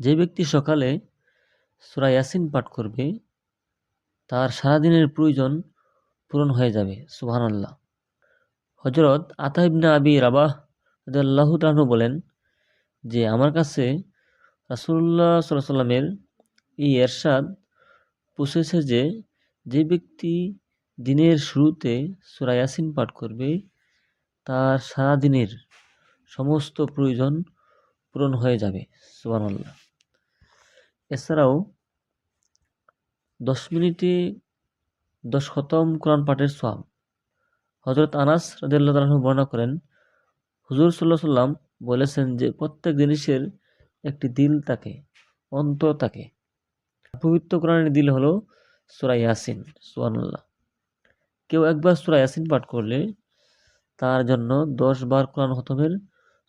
যে ব্যক্তি সকালে সূরা ইয়াসিন পাঠ করবে, তার সারাদিনের প্রয়োজন পূরণ হয়ে যাবে সুহান আল্লাহ হজরত আতা ইবনে আবি রাবাহ রাদিয়াল্লাহু তাআলা বলেন যে, আমার কাছে রাসূলুল্লাহ সাল্লাল্লাহু আলাইহি সাল্লামের এই এরশাদ পৌঁছেছে যে যে ব্যক্তি দিনের শুরুতে সূরা ইয়াসিন পাঠ করবে, তার সারাদিনের সমস্ত প্রয়োজন পূরণ হয়ে যাবে, সুবহানাল্লাহ। এছাড়াও দশ মিনিটে দশ খতম কোরআন পাঠের সওয়াব। হজরত আনাস তাআলা বর্ণনা করেন, হুজুর সাল্লাল্লাহু সাল্লাম বলেছেন যে প্রত্যেক জিনিসের একটি দিল থাকে, অন্তর থাকে। পবিত্র কোরআনের দিল হলো সূরা ইয়াসিন, সুবহানাল্লাহ। কেউ একবার সূরা ইয়াসিন পাঠ করলে তার জন্য দশ বার কোরআন খতমের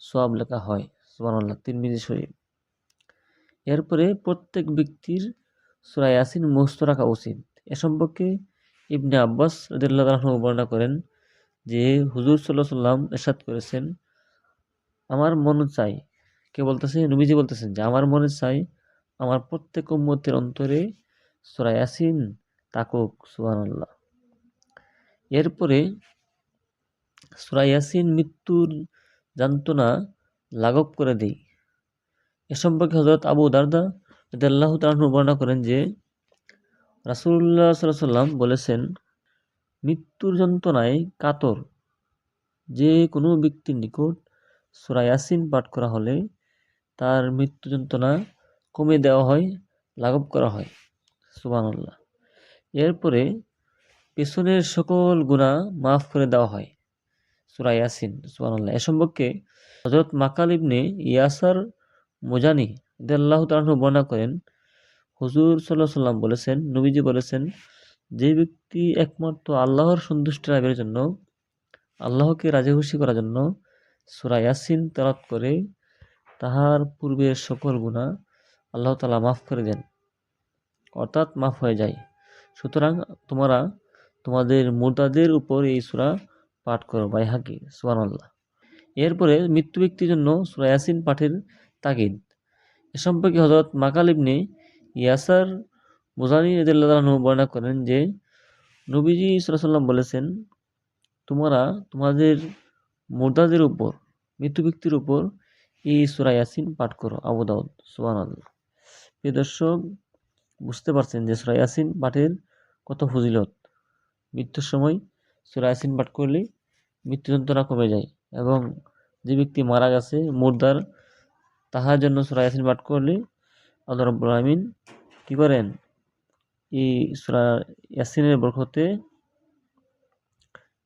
সওয়াব লেখা হয়, সুবহানাল্লাহ, তিরমিজি শরীফ। এরপরে প্রত্যেক ব্যক্তির সূরা ইয়াসিন মুখস্থ রাখা উচিত। এ সম্পর্কে ইবনে আব্বাস রদুল্লাহ বর্ণনা করেন যে, হুজুর সাল্লাল্লাহু সাল্লাম এরশাদ করেছেন, আমার মন চাই। কে বলতেছে? নবীজি বলতেছেন যে, আমার মনে চাই আমার প্রত্যেক উম্মতের অন্তরে সূরা ইয়াসিন তাকুক সুবহানাল্লাহ। এরপরে সূরা ইয়াসিন মৃত্যুর যন্ত্রণা লাঘব করে দেই। এ সম্পর্কে হজরত আবু দারদা রাদিয়াল্লাহু তাআলা বর্ণনা করেন যে রাসুল্লাহ সাল্লাম বলেছেন, মৃত্যুর যন্ত্রণায় কাতর। যে কোনো ব্যক্তির নিকট সূরা ইয়াসিন পাঠ করা হলে তার মৃত্যু যন্ত্রণা কমে দেওয়া হয়, লাঘব করা হয়। সুবহানাল্লাহ। এরপরে পেছনের সকল গুনাহ মাফ করে দেওয়া হয়, সূরা ইয়াসিন। সুবহানাল্লাহ। এ সম্পর্কে হযরত মাকাল ইবনে ইয়াসার মুজানি রাদিয়াল্লাহু তাআলা বর্ণনা করেন, হুজুর সাল্লাল্লাহু সাল্লাম বলেছেন, নবীজি বলেছেন, যে ব্যক্তি একমাত্র আল্লাহর সন্তুষ্টি লাভের জন্য, আল্লাহকে রাজি খুশি করার জন্য সূরা ইয়াসিন তেলাওয়াত করে, তাহার পূর্বের সকল গুনাহ আল্লাহ তালা মাফ করে দেন, অর্থাৎ মাফ হয়ে যায়। সুতরাং তোমরা তোমাদের মুরতাদের উপর এই সূরা পাঠ করো, বাইহাকি, সুবহানাল্লাহ। এরপরে মৃত্যু ব্যক্তির জন্য সূরা ইয়াসিন পাঠের তাগিদ। এ সম্পর্কে হযরত মাকাল ইবনে ইয়াসার মুজানি রাদিয়াল্লাহু আনহু বর্ণনা করেন যে, নবীজি সাল্লাল্লাহু সাল্লাম বলেছেন, তোমরা তোমাদের মুরতাদের উপর মৃত্যু ব্যক্তির উপর এই সূরা ইয়াসিন পাঠ করো। আবু দাউদ, সুবহানাল্লাহ। প্রিয় দর্শক, বুঝতে পারছেন যে সূরা ইয়াসিন পাঠের কত ফজিলত। মৃত্যুর সময় সূরা ইয়াসিন পাঠ করলে মৃত্যু যন্ত্রণা কমে যায় এবং যে ব্যক্তি মারা গেছে, মুর্দার তাহার জন্য সূরা ইয়াসিন পাঠ করলে। আল্লাহ রাব্বুল আলামিন কি করেন? এই সূরা ইয়াসিনের বরকতে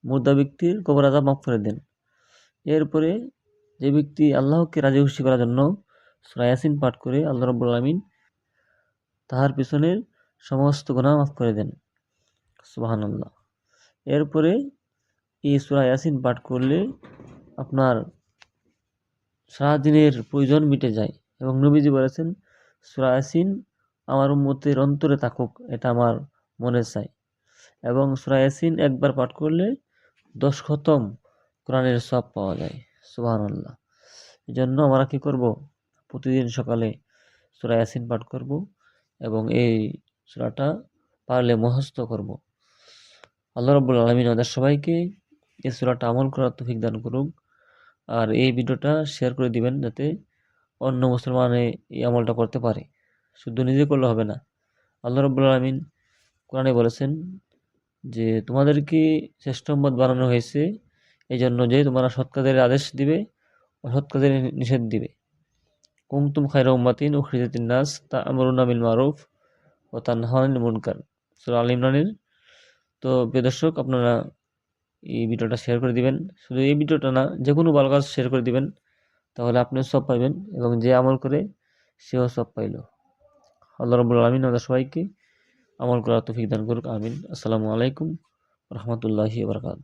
মুর্দা ব্যক্তির কবর আযাব মাফ করে দেন। এরপরে যে ব্যক্তি আল্লাহকে রাজি খুশি করার জন্য সূরা ইয়াসিন পাঠ করে আল্লাহ রাব্বুল আলামিন তাহার পিছনের সমস্ত গুনাহ মাফ করে দেন। সুবহানাল্লাহ। এরপরে এই সূরা ইয়াসিন পাঠ করলে আপনার সারাদিনের প্রয়োজন মিটে যায়। এবং নবীজি বলেছেন, সূরা ইয়াসিন আমার উম্মতের অন্তরে থাকুক, এটা আমার মনে চাই এবং সূরা ইয়াসিন একবার পাঠ করলে দশ খতম কোরআনের সব পাওয়া যায়। সুবহানাল্লাহ। এজন্য আমরা কী করব? প্রতিদিন সকালে সূরা ইয়াসিন পাঠ করব এবং এই সূরাটা পারলে মুখস্থ করব। আল্লাহ রাব্বুল আলামিন আমাদের সবাইকে এই সূরাটা আমল করার তৌফিক দান করুক। আর এই ভিডিওটা শেয়ার করে দিবেন যাতে অন্য মুসলমানে এই আমলটা করতে পারে। শুধু নিজে করলে হবে না। আল্লাহ রাব্বুল আলামিন কোরআনে বলেছেন যে তোমাদেরকে শ্রেষ্ঠ উম্মত বানানো হয়েছে? এই জন্য যে তোমরা সৎ কাজের আদেশ দিবে, অসৎ কাজের নিষেধ দিবে। কুমতুম খাই খায়রা উম্মাতিন উখরিজাতিন নাস তা'মুরুনা বিল মারুফ ও তানহাউনা আনিল মুনকার। সূরা আল ইমরানের। তো প্রিয় দর্শক, আপনারা এই ভিডিওটা শেয়ার করে দিবেন। শুধু এই ভিডিওটা না যে কোনো ভালো কাজ শেয়ার করে দিবেন, তাহলে আপনিও সব পাইবেন এবং যে আমল করে সেও সব পাইল। আল্লাহ রবুল আলমিন আমাদের সবাইকে আমল করার তফিক দান করুক, আমিন। আসসালামু আলাইকুম রহমতুল্লাহি বরকাত